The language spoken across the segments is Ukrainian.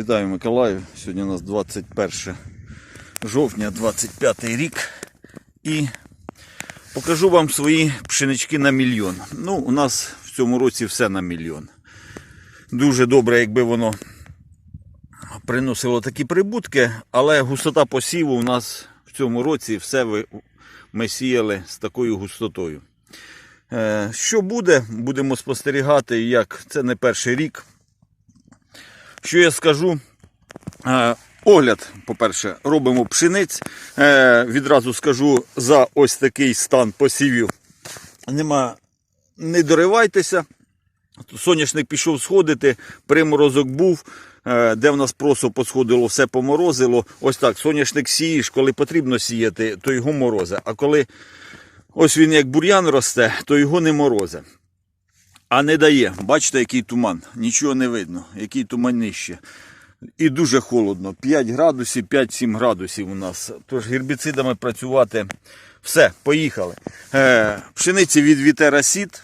Вітаю Миколаїв. Сьогодні у нас 21 жовтня, 25 рік. І покажу вам свої пшенички на мільйон. Ну, у нас в цьому році все на мільйон. Дуже добре, якби воно приносило такі прибутки, але густота посіву у нас в цьому році все ми сіяли з такою густотою. Е, Що буде, будемо спостерігати, як це не перший рік. Що я скажу? Е, Огляд, по-перше, робимо пшениць. Е, Відразу скажу за ось такий стан посівів. Нема, не доривайтеся. Соняшник пішов сходити, приморозок був, е, де в нас просто посходило, все поморозило. Ось так, соняшник сієш, коли потрібно сіяти, то його морозе. А коли ось він як бур'ян росте, то його не морозе. А не дає. Бачите, який туман. Нічого не видно, який туманище. І дуже холодно. 5 градусів, 5-7 градусів у нас. Тож гербіцидами працювати. Все, поїхали. Е, пшениці від Вітера Сіт.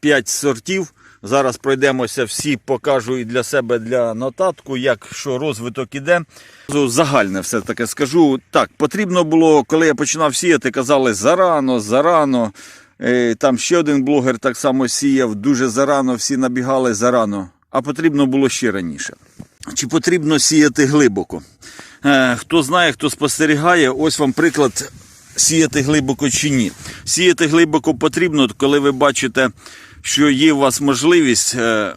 5 сортів. Зараз пройдемося всі, покажу і для себе для нотатку, як що розвиток іде. Загальне все таке скажу. Так, потрібно було, коли я починав сіяти, казали зарано, зарано. Е, Там ще один блогер так само сіяв, дуже зарано, всі набігали зарано. А потрібно було ще раніше. Чи потрібно сіяти глибоко? Е, Хто знає, хто спостерігає, ось вам приклад сіяти глибоко чи ні. Сіяти глибоко потрібно, коли ви бачите, що є у вас можливість е,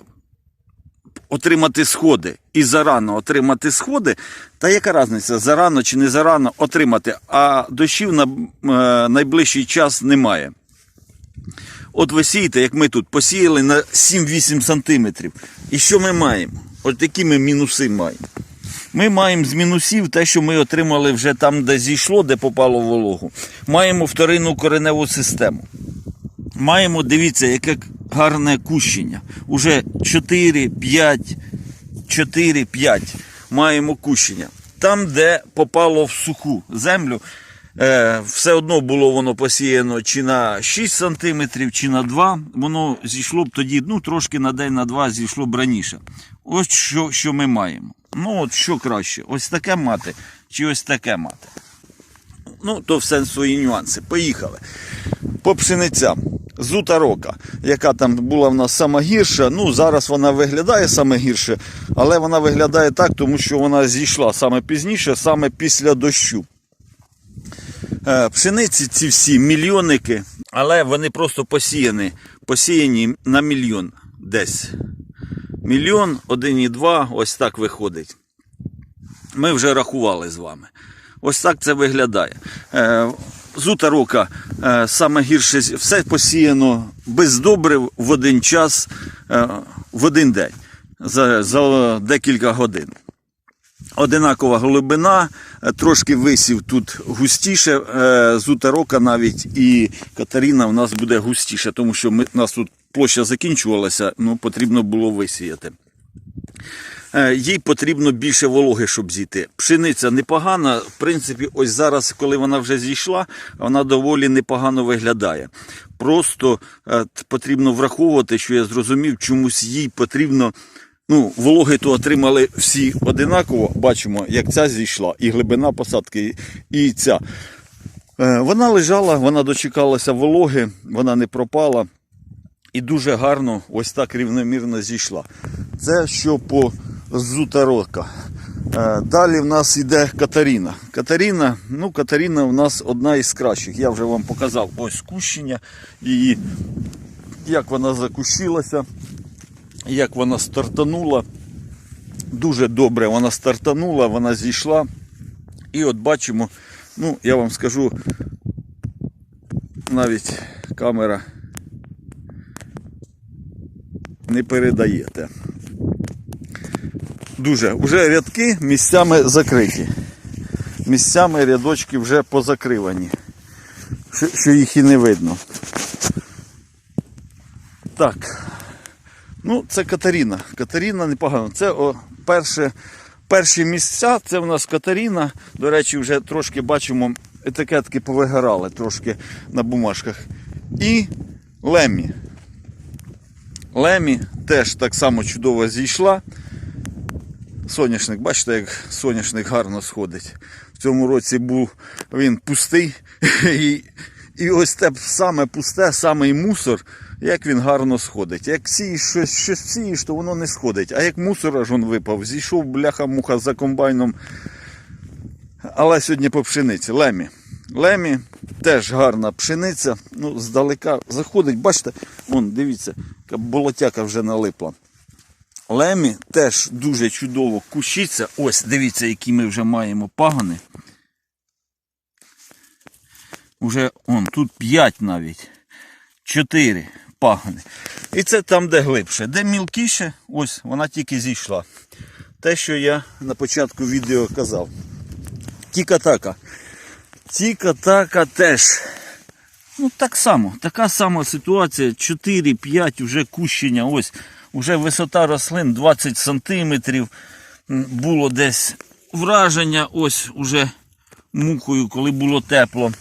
отримати сходи і зарано отримати сходи. Та яка різниця, зарано чи не зарано отримати, а дощів на найближчий час немає. От ви сієте, як ми тут, посіяли на 7-8 сантиметрів. І що ми маємо? От які ми мінуси маємо. Ми маємо з мінусів те, що ми отримали вже там, де зійшло, де попало вологу. Маємо вторинну кореневу систему. Маємо, дивіться, яке гарне кущення. Уже 4, 5, 4, 5 маємо кущення. Там, де попало в суху землю, все одно було воно посіяно чи на 6 см, чи на 2 Воно зійшло б тоді, ну, трошки на день, на два зійшло б раніше. Ось що, що ми маємо. Ну, от що краще, ось таке мати, чи ось таке мати. Ну, то все свої нюанси. Поїхали. По пшеницям. Зута рока, яка там була в нас сама гірша. Ну, зараз вона виглядає саме гірше, але вона виглядає так, тому що вона зійшла саме пізніше, саме після дощу. Е, Пшениці ці всі мільйонники, але вони просто посіяні, посіяні на мільйон десь. Мільйон, 1,2, ось так виходить. Ми вже рахували з вами. Ось так це виглядає. Е, Зута рока е, саме гірше все посіяно без добрив в один час, в один день, за, за декілька годин. Одинакова глибина, е, трошки висів тут густіше, е, зута навіть і Катаріна в нас буде густіше, тому що ми, у нас тут площа закінчувалася, ну потрібно було висіяти. Е, Їй потрібно більше вологи, щоб зійти. Пшениця непогана. В принципі, ось зараз, коли вона вже зійшла, вона доволі непогано виглядає. Просто потрібно враховувати, що я зрозумів, чомусь їй потрібно. Ну, вологи то отримали всі одинаково. Бачимо, як ця зійшла, і глибина посадки, і ця. Е, Вона лежала, вона дочекалася вологи, вона не пропала і дуже гарно ось так рівномірно зійшла. Це що по Зутарока. Е, Далі в нас йде Катаріна. Катаріна, ну Катаріна у нас одна із кращих. Я вже вам показав ось кущення і як вона закущилася, як вона стартанула. Дуже добре вона стартанула, вона зійшла. І от бачимо, ну я вам скажу, навіть камера не передаєте. Дуже. Вже рядки місцями закриті. Місцями рядочки вже позакривані. Що, їх і не видно. Так. Ну, це Катаріна. Катаріна непогано. Це о, перше, перші місця, це в нас Катаріна. До речі, вже трошки бачимо, етикетки повигорали трошки на бумажках. І Лемі. Лемі теж так само чудово зійшла. Соняшник, бачите, як соняшник гарно сходить. В цьому році був він пустий. І, і ось те саме пусте, саме і мусор, як він гарно сходить. Як сієш щось, щось сієш, то воно не сходить. А як мусор аж он випав, зійшов бляха-муха за комбайном. Але сьогодні по пшениці. Лемі. Лемі теж гарна пшениця. Ну, здалека заходить. Бачите, вон, дивіться, болотяка вже налипла. Лемі теж дуже чудово кущиться. Ось, дивіться, які ми вже маємо пагони. Уже он, тут 5 навіть. 4 пагони. І це там, де глибше. Де мілкіше, ось вона тільки зійшла. Те, що я на початку відео казав. Тіка-така. Теж. Ну, так само, така сама ситуація. 4-5 вже кущення. Ось, вже висота рослин 20 сантиметрів. Було десь враження, ось уже мухою, коли було тепло.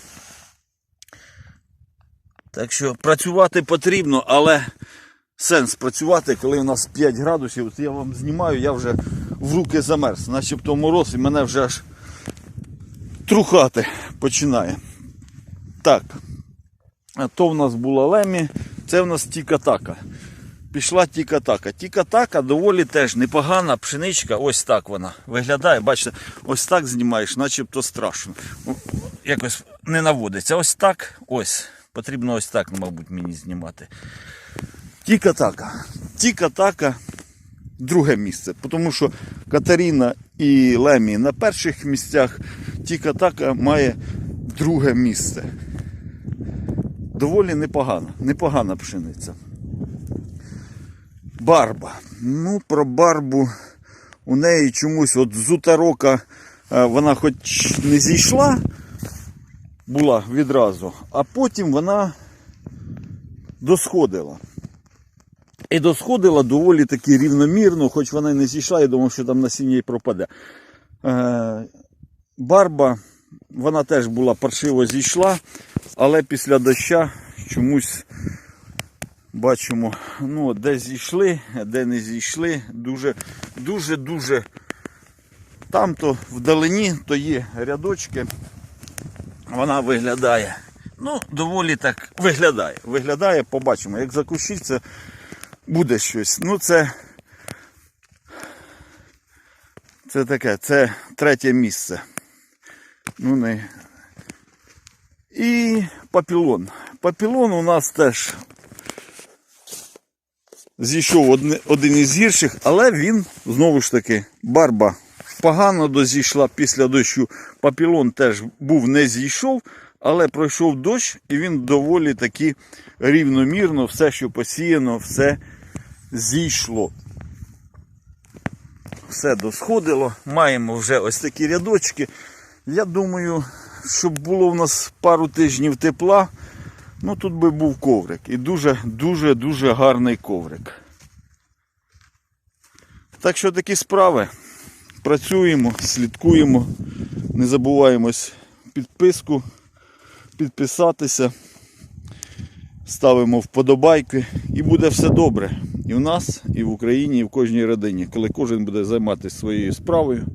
Так що працювати потрібно, але сенс працювати, коли у нас 5 градусів. От я вам знімаю, я вже в руки замерз, начебто мороз і мене вже аж трухати починає. Так. То в нас була лемі, це в нас тікатака. Пішла тікатака. Тікатака доволі теж непогана пшеничка. Ось так вона виглядає. Бачите, ось так знімаєш, начебто страшно. Якось не наводиться. Ось так. Ось. Потрібно ось так, мабуть, мені знімати. Тікатака. Тікатака друге місце. Тому що Катерина і Лемі на перших місцях, Тікатака має друге місце. Доволі непогана, непогана пшениця. Барба. Ну, про барбу у неї чомусь от з е, вона хоч не зійшла, була відразу, а потім вона досходила. І досходила доволі таки рівномірно, хоч вона не зійшла, я думав, що там насіння й пропаде. Е, барба, вона теж була паршиво зійшла, але після доща чомусь бачимо, ну, де зійшли, де не зійшли. Дуже, дуже, дуже. Там-то вдалині то є рядочки. Вона виглядає. Ну, доволі так виглядає. Виглядає, побачимо. Як закущиться, буде щось. Ну, це. Це таке, це третє місце. Ну, не. І папілон. Папілон у нас теж зійшов один із гірших, але він знову ж таки барба погано дозійшла після дощу. Папілон теж був не зійшов, але пройшов дощ і він доволі таки рівномірно, все, що посіяно, все зійшло. Все досходило. Маємо вже ось такі рядочки. Я думаю, щоб було в нас пару тижнів тепла, ну тут би був коврик. І дуже-дуже дуже гарний коврик. Так що такі справи. Працюємо, слідкуємо. Не забуваємось підписку, підписатися. Ставимо вподобайки і буде все добре. І в нас, і в Україні, і в кожній родині, коли кожен буде займатися своєю справою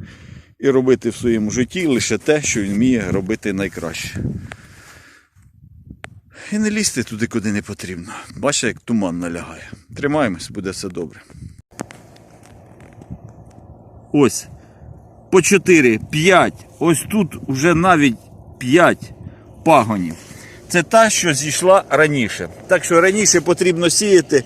і робити в своєму житті лише те, що він вміє робити найкраще. І не лізти туди, куди не потрібно. Бачите, як туман налягає. Тримаємось, буде все добре. Ось. По 4, 5. Ось тут вже навіть 5 пагонів. Це та, що зійшла раніше. Так що раніше потрібно сіяти